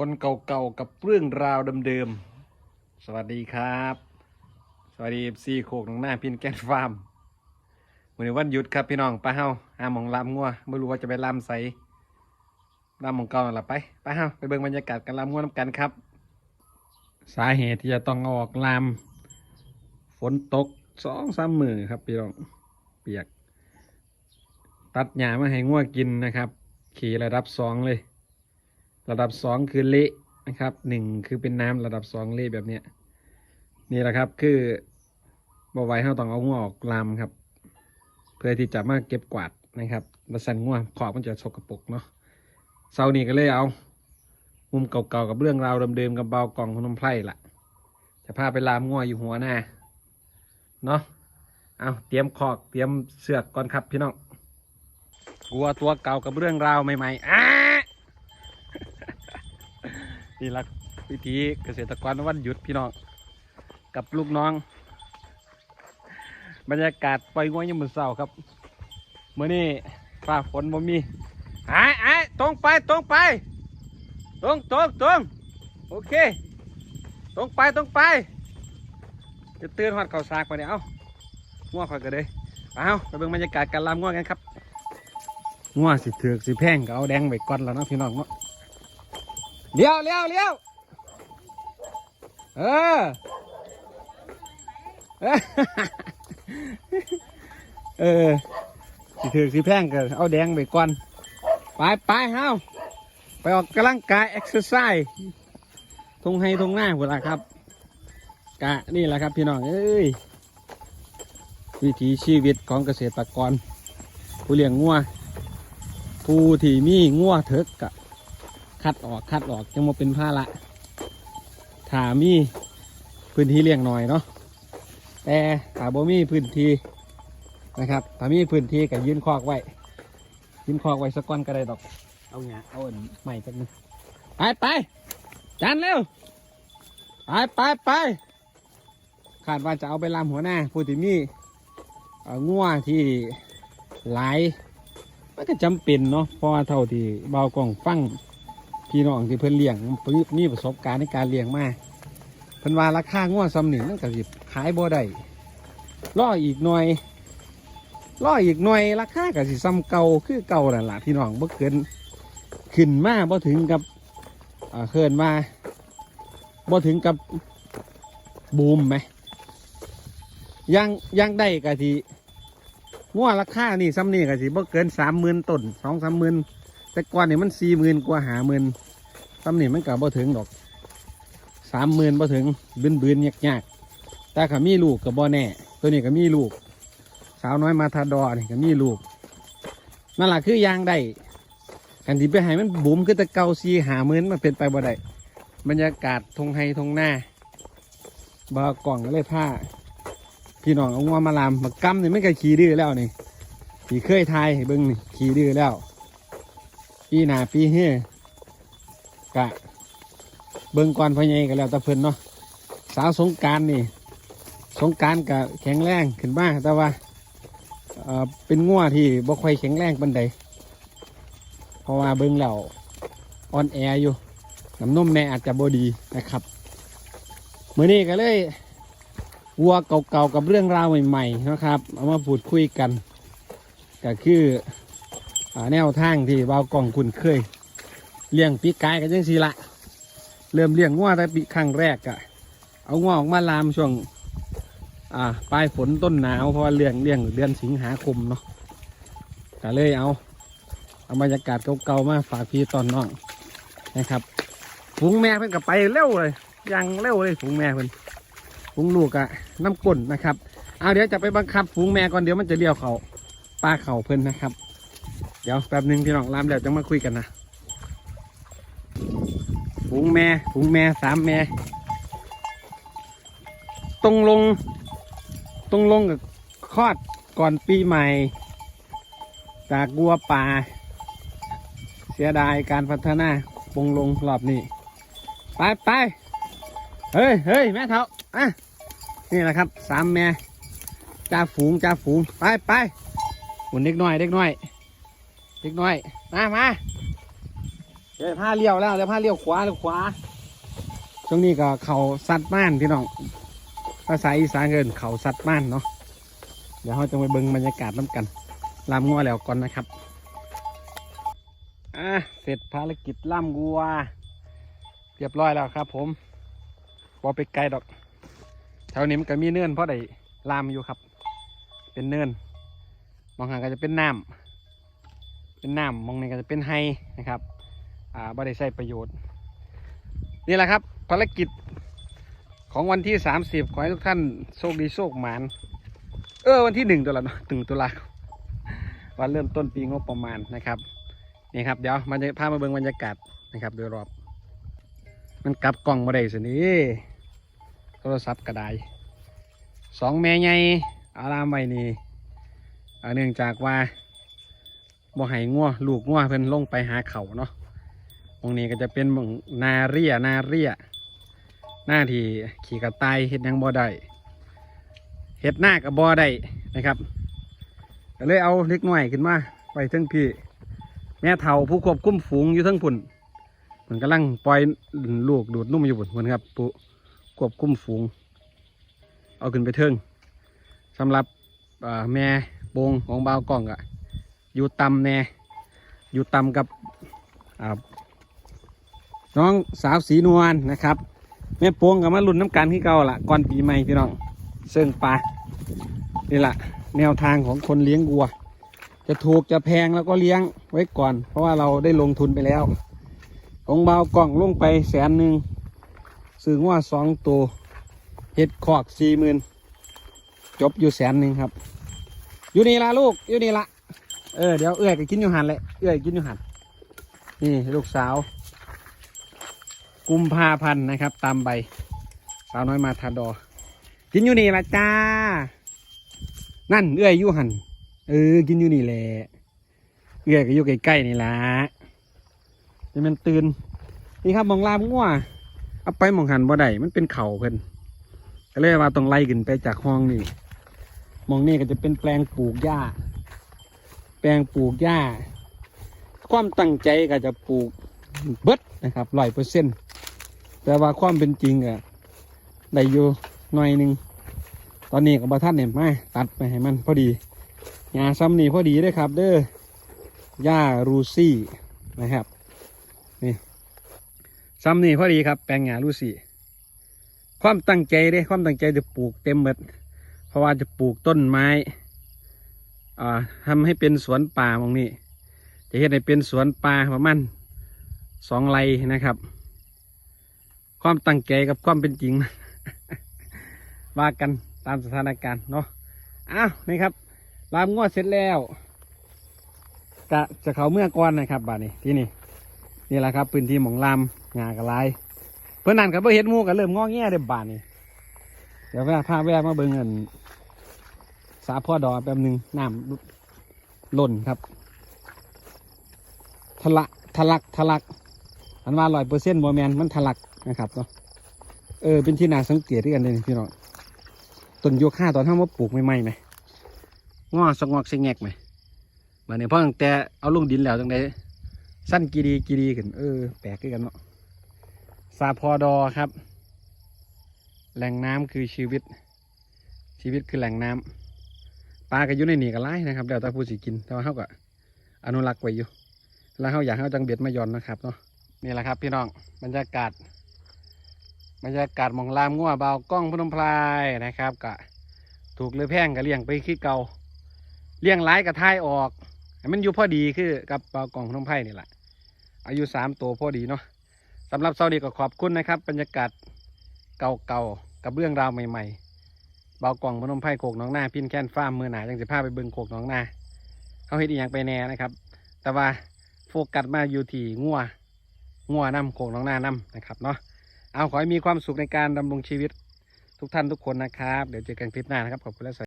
คนเก่าๆกับเรื่องราวเดิมๆ สวัสดีครับ สวัสดีซีโคกหนองหน้าพินแกนฟาร์มวันนี้วันหยุดครับพี่น้องไปเฮาหาหมองลำงัวไม่รู้ว่าจะไปลำใสลำมองเก่าหรือไปไปเฮาไปเบิ่งบรรยากาศการลำงัวน้ำกันครับ สาเหตุที่จะต้องอออกลำฝนตกสองสามมือครับพี่น้องเปียก ตัดหญ้ามาให้งัวกินนะครับ ขี่ระดับสองเลย ระดับสองคือเละนะครับหนึ่งคือเป็นน้ำระดับสองเละแบบเนี้ยนี่แหละครับคือบ่ไหว้เราต้องเอางัวออกลามครับ เพื่อที่จะมาเก็บกวาดนะครับมาสั่นงัวขอบมันจะสกปรกเนาะเสานี้ก็เลยเอา มุมเก่าๆกับเรื่องราวเดิมๆกับเบากล่องขนมไพร่ละจะพาไปลามงัวอยู่หัวหน้าเนาะเอาเตรียมขอกเตรียมเสือกก่อนครับพี่น้องกลัวตัวเก่ากับเรื่องราวใหม่ๆอ้า นี่ละวิธีเกษตรกรวันหยุดพี่น้องกับลูกน้อง บรรยากาศปล่อยงวยยามมือเสาครับเมื่อนี้ฟ้าฝนบ่มีไอ้ไอ้ตรงไปตรงไป ตรงตรงตรงโอเค ตรงไปตรงไป จะเตือนหอดเขาสากไปเนี่ยเอาง่วงคอยกันเลยเอาไปเบิ่งบรรยากาศการลำง่วงกันครับง่วงสิเถือกสิแพงก็เอาแดงไว้ก่อนแล้วนะพี่น้องเนาะ เลี้ยวเลี้ยวเลี้ยวเออเออเออสิถือสิแพงกันเอาแดงไปก่อน ไปไปเฮาไปออกกำลังกายเอ็กซ์ไซส์ทงให้ทงหน้าหมดละครับ กะนี่แหละครับพี่น้อง เอ้ย วิถีชีวิตของเกษตรกร ผู้เลี้ยงงัวผู้ที่มีงัวเถิกกะ คัดออกคัดออกจังมาเป็นผ้าละถามีพื้นที่เลี้ยงหน่อยเนาะแต่ถาบ่มีพื้นที่นะครับถ้ามีพื้นที่ก็ยืนคอกไว้ยืนคอกไว้สักก้อนก็ได้ดอก เอาเนี้ยเอาอันใหม่สักนึงไปไปจานเร็วไปไปไปคาดว่าจะเอาไปลามหัวหน้าผู้ที่มีเอ่องัวที่หลายมันก็จำเป็นเนาะเพราะว่าเท่าที่เบากล่องฟัง พี่น้องที่เพิ่นเลี้ยงมีประสบการณ์ในการเลี้ยงมาเพิ่นว่าราคาง้อซ้ำหนึ่งนั่นก็สิขายบ่ได้รออีกหน่อยรออีกหน่อยราคาก็สิซ้ำเก่าคือเก่านั่นล่ะพี่น้องบ่เกินขึ้นมาบ่ถึงกับอ่าเคินมาบ่ถึงกับบูมไหมยังยังได้ก็สิง้อราคานี่ซ้ำนี่ก็สิบ่เกินสามหมื่นต้นสองสามหมื่นแต่ก่อนนี่มันสี่หมื่นกว่าหาหมื่น ตำนี่มันกับบ่ถึงดอกสามหมื่นบ่ถึงบืนบืนยากยากๆแต่ขามีลูกกับบ่แน่ ตัวนี้ก็มีลูก สาวน้อยมาทาดอนี่ก็มีลูกนั่นแหละคือยางได้กันที่ไปให้มันบุ๋มคือตะเกาซีหาหมื่นมันเป็นไปบ่ได้บรรยากาศทงไฮทงหน้าบ่ากล่องเลยผ้าพี่น้องเอางวมาลามมากำนี่ไม่เคยขี่ดื้อแล้วนี่ที่เคยทายเบิ้งนี่ขี่ดื้อแล้ว ปีหนาปีเฮ้ กะ เบิ่งก่อนพ่อใหญ่ก็แล้วต่เพิ่นเนาะสาวสงการนี่ สงการกะแข็งแรงขึ้นมาแต่ว่าเป็นงัวที่บ่ค่อยแข็งแรงปานใดเพราะว่าเบิ่งแล้วอ่อนแออยู่น้ำนมแม่อาจจะบ่ดีนะครับมื้อนี้ก็เลยวัวเก่าๆกับเรื่องราวใหม่ๆนะครับเอามาพูดคุยกัน ก็คืออแนวทางที่เบากล่องคุณเคย เลี้ยงปีกไก่กันยังสีละเริ่มเลี้ยงง้อแต่ปีครั้งแรกอะเอาง้อออกมาลามช่วง อ่าปลายฝนต้นหนาวเพราะว่าเลี้ยงเลี้ยงเดือนสิงหาคมเนาะก็เลยเอาเอาบรรยากาศเก่าๆมาฝากพี่ตอนน้องนะครับฝูงแม่เพิ่นก็ไปเร็วเลยยังเร็วเลยฝูงแม่เพิ่นฝูงลูกอะน้ำก้นนะครับเอาเดี๋ยวจะไปบังคับฝูงแม่ก่อนเดี๋ยวมันจะเลี้ยวเขาปลาเข่าเพิ่นนะครับ เดี๋ยวแป๊บหนึ่งพี่น้องลามเดี๋ยวจะมาคุยกันนะ ฝูงแม่ฝูงแม่สามแม่ตรงลง ตรงลงกับคลอดก่อนปีใหม่ จากวัวป่า เสียดายการพัฒนาปงลงรอบนี้ ไปไปเฮ้ยเฮ้ยแม่เถาอะนี่แหละครับสามแม่จ่าฝูงจ่าฝูงไปไปหุ่นเด็กน้อยเด็กน้อยเล็กน้อยมามา เดี๋ยวผ้าเลี้ยวแล้วเดี๋ยวผ้าเลี้ยวขวาเลี้ยวขวา ช่วงนี้ก็เขาสัตว์ม่านพี่น้อง ภาษาอีสานเกินเขาสัตว์ม่านเนาะ เดี๋ยวเราจะไปเบิ่งบรรยากาศน้ำกันลามงัวแล้วก่อนนะครับ อะ เสร็จภารกิจล่ามงัว เรียบร้อยแล้วครับผมพอไปไกลดอก แถวนี้มันก็มีเนื่นเพราะได้ลามอยู่ครับ เป็นเนื่นมองหางก็จะเป็นน้ำเป็นน้ำมองในก็จะเป็นไฮนะครับ อ่าบ่ได้ใช้ประโยชน์ นี่แหละครับ ภารกิจของวันที่ 30 ขอให้ทุกท่านโชคดีโชคหมาน เออวันที่หนึ่งตัวละเนาะถึงตุลาวันเริ่มต้นปีงบประมาณนะครับนี่ครับเดี๋ยวมันจะพามาเบิ่งบรรยากาศนะครับ โดยรอบ มันกลับกล้องมาได้สินี่โทรศัพท์กระไดสองแม่ใหญ่อารามไว้นี่เนื่องจากว่าบ่ให้งัวลูกงัวเพิ่นลงไปหาเขาเนาะ งนี้ก็จะเป็นมองนาเรียนาเรียหน้าที่ขี่กระต่ายเฮ็ดยังบ่ได้เฮ็ดหน้ากับบ่ได้นะครับก็เลยเอาเล็กน้อยขึ้นมาไปเทั้งพี่ แม่เฒ่าผู้ควบคุมฝูงอยู่ทั้งพุ่นมันกำลังปล่อยลูกดูดนุ่มอยู่พุ่นพุ่นครับผู้ควบคุมฝูง เอาขึ้นไปเทิงสำหรับแม่โปงของบ่าวกล้องอะอยู่ต่ำแน่อยู่ต่ำกับอ่า น้องสาวสีนวลนะครับแม่โปงกับมาลุ่นน้ำกันที่เก่าละก่อนปีใหม่พี่น้องเสื่องปลานี่แหละแนวทางของคนเลี้ยงวัว จะถูกจะแพงแล้วก็เลี้ยงไว้ก่อน เพราะว่าเราได้ลงทุนไปแล้ว ของเบากล่องลงไปแสนหนึ่งซื้อว่าสองตัวเห็ดขอกสี่หมื่นจบอยู่แสนหนึ่งครับ อยู่นี่ละลูกอยู่นี่ละเออเดี๋ยวเอื้อยก็กินอยู่หันแหละเอื้อยกินอยู่หันนี่ลูกสาว กุมภาพันธ์นะครับ ตามใบสาวน้อยมาทาดอ กินอยู่นี่ละจ้า นั่นเอื้อยยู่หันเออ กินอยู่นี่แหละเอื้อยก็อยู่ใกล้ๆนี่ละนี่มันตื่นนี่ครับมองลามงัวเอาไปมองหันบ่ได้มันเป็นเข่าเพิ่นก็เลยว่าต้องไล่ขึ้นไปจากห้องนี่มองนี่ก็จะเป็นแปลงปลูกหญ้า แปลงปลูกหญ้า ความตั้งใจก็จะปลูกเบิดนะครับร้อยเปอร์เซ็นต์ แต่ว่าความเป็นจริงอะได้อยู่หน่อยหนึ่งตอนนี้กับบท่านเนี่ยมาตัดไปให้มันพอดีหญ้าซ้ำนี่พอดีเลยครับ เด้อหญ้ารูซี่นะครับนี่ซ้ำนี่พอดีครับ แปลงหญ้ารูซี่ ความตั้งใจเด้ความตั้งใจจะปลูกเต็มหมดเพราะว่าจะปลูกต้นไม้อ่าทำให้เป็นสวนป่าตรงนี้จะเห็นให้เป็นสวนป่าประมาณสองไร่นะครับ ความตั้งใจกับความเป็นจริงว่ากันตามสถานการณ์เนาะอ้าวนี่ครับลามงวดเสร็จแล้วกะจะเขาเมื่อก่อนนะครับบ้านนี้ที่นี่นี่แหละครับพื้นที่หมองลามงากระไรเพื่อนนั่นกับเพื่อเห็ดมูกันเริ่มงอแงเด้บ้านนี้เดี๋ยวแวะพาแวะมาเบิ่งเงินสาพ่อดอแป๊บหนึ่งน้ำล่นครับทะลักทะลักทะลักอันว่าร้อยเปอร์เซ็นต์โมแมนมันทะลัก นะครับเนาะเออเป็นที่น่าสังเกตด้วยกันเลยพี่น้องต้นโยค่าตอนทำว่าปลูกใหม่ๆไหมงอสงอกเสงแงกไหมบัดนี้พอตั้งแต่เอาลงดินแล้วตั้งแต่สั้นกีดีกีดีขึ้นเออแปลกขึ้นกันเนาะซาพอดอครับ แหล่งน้ำคือชีวิต ชีวิตคือแหล่งน้ำปลาก็อยู่ในนี่ก็ไล่นะครับเดี๋ยวตาผู้สิกินแต่ว่าเขาก็อนุรักษ์ไว้อยู่ แล้วเขาอยากให้เขาจังเบ็ดมาย่อนนะครับเนาะนี่แหละครับ พี่น้องบรรยากาศ บรรยากาศมองลามงัวเบากล้องพนมพลายนะครับกะถูกหรือแพงก็เลี้ยงไปคือเก่าเลี้ยงหลายกระทายออกมันอยู่พอดีคือกับเบากล้องพนมไพรนี่แหละอายุสามตัวพอดีเนาะสำหรับเซาดีก็ขอบคุณนะครับ บรรยากาศเก่าๆกับเรื่องราวใหม่ๆ เบากล้องพนมไพรโขกน้องหน้าพินแค้นฟ้ามือหนาจังสิพาไปเบิ่งโขกน้องหน้าเขาเฮ็ดอีหยังไปแน่นะครับ แต่ว่าโฟกัสมาอยู่ที่งัวงัวน้ำโขงน้องหน้าน้ำนะครับเนาะ เอาขอให้มีความสุขในการดำรงชีวิตทุกท่านทุกคนนะครับ เดี๋ยวเจอกันคลิปหน้านะครับ ขอบคุณและสวัสดี